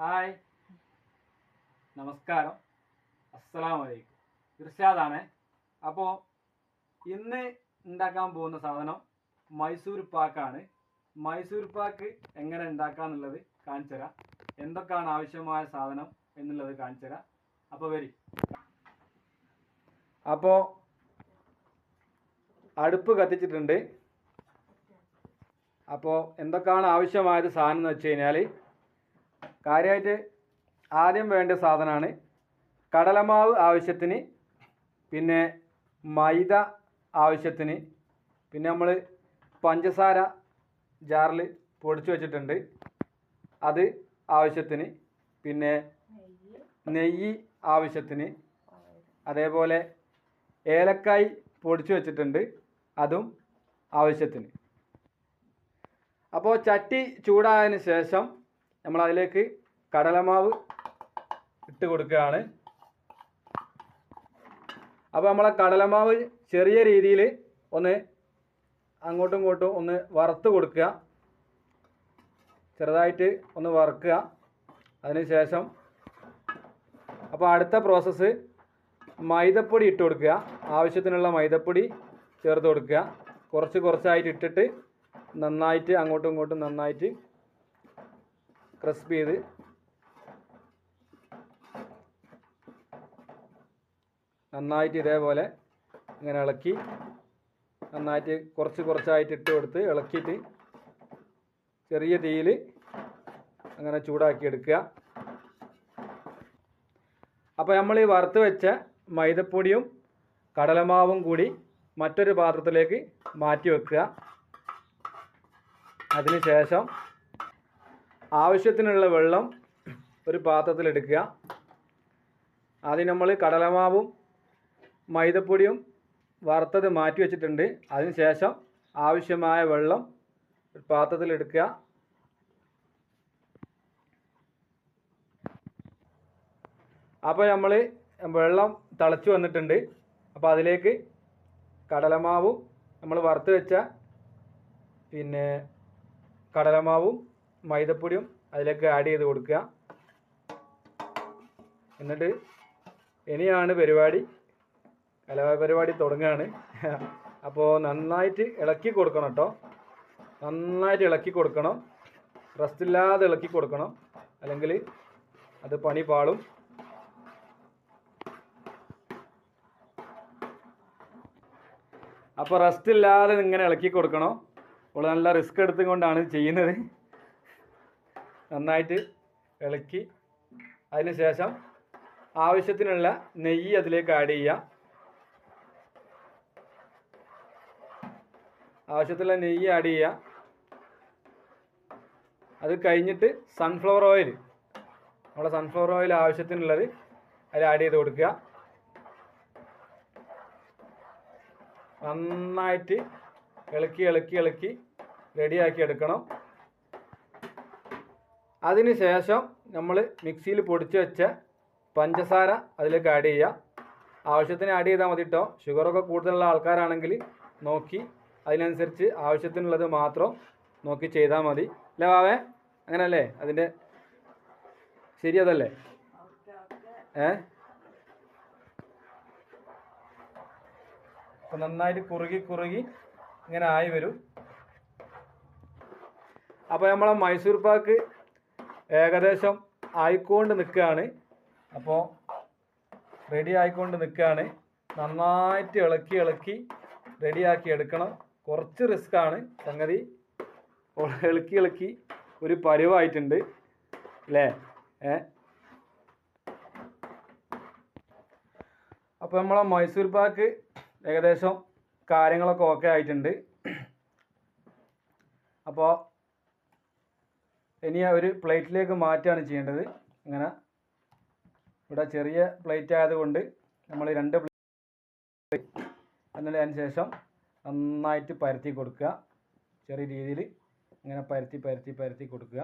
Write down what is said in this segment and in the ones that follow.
Hi. നമസ്കാരം. അസ്സലാമു അലൈക്കും ഇർഷാദാണ്. അപ്പോൾ ഇന്ന് ഉണ്ടാക്കാൻ പോകുന്ന സാധനം മൈസൂർ പാക്കാണ്. മൈസൂർ പാക്ക് എങ്ങനെ ഉണ്ടാക്കാന്നുള്ളത് കാണിച്ചു തരാം. എന്തൊക്കെയാണ് ആവശ്യമായ സാധനം എന്നുള്ളത് കാണിച്ചു തരാം. അപ്പോൾ വരി. അപ്പോൾ അടുപ്പ് കത്തിച്ചിട്ടുണ്ട്. അപ്പോൾ എന്തൊക്കെയാണ് ആവശ്യമായത് സാധനം എന്ന് വെച്ച് കഴിഞ്ഞാൽ കാര്യമായിട്ട് ആദ്യം വേണ്ട സാധനമാണ് കടലമാവ് ആവശ്യത്തിന് പിന്നെ മൈദ ആവശ്യത്തിന് പിന്നെ നമ്മൾ പഞ്ചസാര ജാറിൽ പൊടിച്ചു വച്ചിട്ടുണ്ട്. അത് ആവശ്യത്തിന് പിന്നെ നെയ്യ് ആവശ്യത്തിന് അതേപോലെ ഏലക്കായ് പൊടിച്ചു വച്ചിട്ടുണ്ട് അതും ആവശ്യത്തിന്. അപ്പോൾ ചട്ടി ചൂടായതിന് ശേഷം നമ്മൾ അതിലേക്ക് കടലമാവ് ഇട്ട് കൊടുക്കുകയാണ്. അപ്പോൾ നമ്മളെ കടലമാവ് ചെറിയ രീതിയിൽ ഒന്ന് അങ്ങോട്ടും ഇങ്ങോട്ടും ഒന്ന് വറുത്ത് കൊടുക്കുക. ചെറുതായിട്ട് ഒന്ന് വറുക്കുക. അതിനുശേഷം അപ്പോൾ അടുത്ത പ്രോസസ്സ് മൈദപ്പൊടി ഇട്ട് കൊടുക്കുക. ആവശ്യത്തിനുള്ള മൈദപ്പൊടി ചേർത്ത് കൊടുക്കുക. കുറച്ച് കുറച്ചായിട്ട് ഇട്ടിട്ട് നന്നായിട്ട് അങ്ങോട്ടും ഇങ്ങോട്ടും നന്നായിട്ട് ക്രസ്പ് ചെയ്ത്. നന്നായിട്ട് ഇതേപോലെ ഇങ്ങനെ ഇളക്കി നന്നായിട്ട് കുറച്ച് കുറച്ചായിട്ട് ഇട്ട് കൊടുത്ത് ഇളക്കിയിട്ട് ചെറിയ തീയിൽ അങ്ങനെ ചൂടാക്കി എടുക്കുക. അപ്പോൾ നമ്മൾ ഈ വറുത്ത് വെച്ച മൈദപ്പൊടിയും കടലമാവും കൂടി മറ്റൊരു പാത്രത്തിലേക്ക് മാറ്റി വെക്കുക. അതിന് ശേഷം ആവശ്യത്തിനുള്ള വെള്ളം ഒരു പാത്രത്തിലെടുക്കുക. ആദ്യം നമ്മൾ കടലമാവും മൈദപ്പൊടിയും വറുത്തത് മാറ്റി വെച്ചിട്ടുണ്ട്. അതിനുശേഷം ആവശ്യമായ വെള്ളം ഒരു പാത്രത്തിലെടുക്കുക. അപ്പോൾ നമ്മൾ വെള്ളം തിളച്ച് വന്നിട്ടുണ്ട്. അപ്പോൾ അതിലേക്ക് കടലമാവും നമ്മൾ വറുത്ത് വെച്ച പിന്നെ കടലമാവും മൈദപ്പൊടിയും അതിലേക്ക് ആഡ് ചെയ്ത് കൊടുക്കുക. എന്നിട്ട് ഇനിയാണ് പരിപാടി. കലാപരിപാടി തുടങ്ങുകയാണ് അപ്പോൾ നന്നായിട്ട് ഇളക്കി കൊടുക്കണം കേട്ടോ നന്നായിട്ട് ഇളക്കി കൊടുക്കണം. റെസ്റ്റ് ഇല്ലാതെ ഇളക്കി കൊടുക്കണം. അല്ലെങ്കിൽ അത് പണി പാളും. അപ്പോൾ റെസ്റ്റ് ഇല്ലാതെ ഇങ്ങനെ ഇളക്കി കൊടുക്കണം. അവൾ നല്ല റിസ്ക് എടുത്തുകൊണ്ടാണ് ചെയ്യുന്നത്. നന്നായിട്ട് ഇളക്കി. അതിന് ശേഷം ആവശ്യത്തിനുള്ള നെയ്യ് അതിലേക്ക് ആഡ് ചെയ്യാം. ആവശ്യത്തിലുള്ള നെയ്യ് ആഡ് ചെയ്യുക അത് കഴിഞ്ഞിട്ട് സൺഫ്ലവർ ഓയിൽ നമ്മുടെ സൺഫ്ലവർ ഓയിൽ ആവശ്യത്തിനുള്ളത് അതിൽ ആഡ് ചെയ്ത് കൊടുക്കുക. നന്നായിട്ട് ഇളക്കി ഇളക്കി ഇളക്കി റെഡിയാക്കി എടുക്കണം. അതിന് ശേഷം നമ്മൾ മിക്സിയിൽ പൊടിച്ച് വെച്ച പഞ്ചസാര അതിലേക്ക് ആഡ് ചെയ്യുക ആവശ്യത്തിന് ആഡ് ചെയ്താൽ മതി കേട്ടോ ഷുഗറൊക്കെ കൂടുതലുള്ള ആൾക്കാരാണെങ്കിൽ നോക്കി. അതിനനുസരിച്ച് ആവശ്യത്തിനുള്ളത് മാത്രം നോക്കി ചെയ്താൽ മതി. അല്ലേ വാവേ അങ്ങനല്ലേ? അതിന്റെ ശരി അതല്ലേ? ഏ? അപ്പം നന്നായിട്ട് കുറുകി കുറുകി ഇങ്ങനെ ആയി വരും. അപ്പോൾ നമ്മളെ മൈസൂർ പാക്ക് ഏകദേശം ആയിക്കൊണ്ട് നിൽക്കുകയാണ്. അപ്പോൾ റെഡി ആയിക്കൊണ്ട് നിൽക്കുകയാണ്. നന്നായിട്ട് ഇളക്കി ഇളക്കി റെഡിയാക്കി എടുക്കണം. കുറച്ച് റിസ്ക്കാണ് സംഗതി അപ്പോൾ ഇളക്കി ഇളക്കി ഒരു പരിവായിട്ടുണ്ട്. അല്ലേ? ഏ? അപ്പോൾ നമ്മളെ മൈസൂർ പാക്ക് ഏകദേശം കാര്യങ്ങളൊക്കെ ഓക്കെ ആയിട്ടുണ്ട്. അപ്പോൾ ഇനി ഒരു പ്ലേറ്റിലേക്ക് മാറ്റുകയാണ് ചെയ്യേണ്ടത്. ഇങ്ങനെ ഇവിടെ ചെറിയ പ്ലേറ്റ് ആയതുകൊണ്ട് നമ്മൾ രണ്ട് പ്ലേറ്റ് എന്നതിന് ശേഷം നന്നായിട്ട് പരത്തി കൊടുക്കുക. ചെറിയ രീതിയിൽ ഇങ്ങനെ പരത്തി പരത്തി പരത്തി കൊടുക്കുക.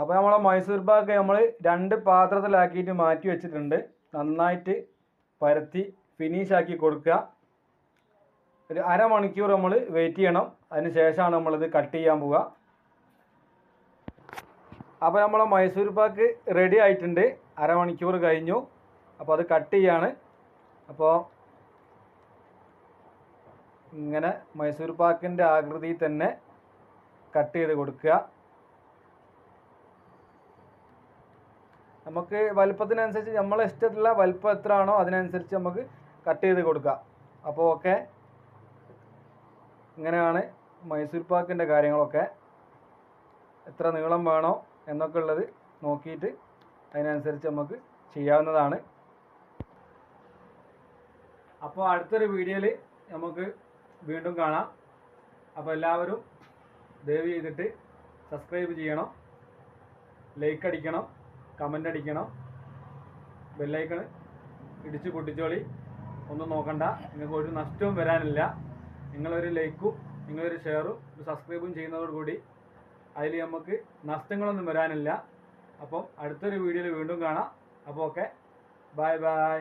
അപ്പോൾ നമ്മളെ മൈസൂർ പാക്ക് നമ്മൾ രണ്ട് പാത്രത്തിലാക്കിയിട്ട് മാറ്റി വെച്ചിട്ടുണ്ട്. നന്നായിട്ട് പരത്തി ഫിനിഷ് ആക്കി കൊടുക്കുക. ഒരു അരമണിക്കൂർ നമ്മൾ വെയിറ്റ് ചെയ്യണം. അതിന് ശേഷമാണ് നമ്മളിത് കട്ട് ചെയ്യാൻ പോവുക. അപ്പോൾ നമ്മളെ മൈസൂർ പാക്ക് റെഡി ആയിട്ടുണ്ട്. അരമണിക്കൂർ കഴിഞ്ഞു. അപ്പോൾ അത് കട്ട് ചെയ്യാണ്. അപ്പോൾ ഇങ്ങനെ മൈസൂർ പാക്കിന്റെ ആകൃതിയിൽ തന്നെ കട്ട് ചെയ്ത് കൊടുക്കുക. നമുക്ക് വലുപ്പത്തിനനുസരിച്ച് നമ്മളെ ഇഷ്ടത്തിലുള്ള വലുപ്പം എത്രയാണോ അതിനനുസരിച്ച് നമുക്ക് കട്ട് ചെയ്ത് കൊടുക്കുക അപ്പോൾ ഓക്കെ ഇങ്ങനെയാണ് മൈസൂർ പാക്കിന്റെ കാര്യങ്ങളൊക്കെ? എത്ര നീളം വേണോ എന്നൊക്കെ ഉള്ളത് നോക്കിയിട്ട് അതിനനുസരിച്ച് നമുക്ക് ചെയ്യാവുന്നതാണ്. അപ്പോൾ അടുത്തൊരു വീഡിയോയിൽ നമുക്ക് വീണ്ടും കാണാം. അപ്പോൾ എല്ലാവരും ദയവ് ചെയ്തിട്ട് സബ്സ്ക്രൈബ് ചെയ്യണം. ലൈക്ക് അടിക്കണം. കമന്റ് അടിക്കണം. ബെല്ലൈക്കണ് ഇടിച്ച് പൊട്ടിച്ചോളി. ഒന്നും നോക്കണ്ട. നിങ്ങൾക്ക് ഒരു നഷ്ടവും വരാനില്ല. നിങ്ങളൊരു ലൈക്കും നിങ്ങളൊരു ഷെയറും ഒരു സബ്സ്ക്രൈബും ചെയ്യുന്നതോടുകൂടി അതിൽ നമുക്ക് നഷ്ടങ്ങളൊന്നും വരാനില്ല. അപ്പം അടുത്തൊരു വീഡിയോയിൽ വീണ്ടും കാണാം. അപ്പോൾ ഓക്കെ. Bye bye.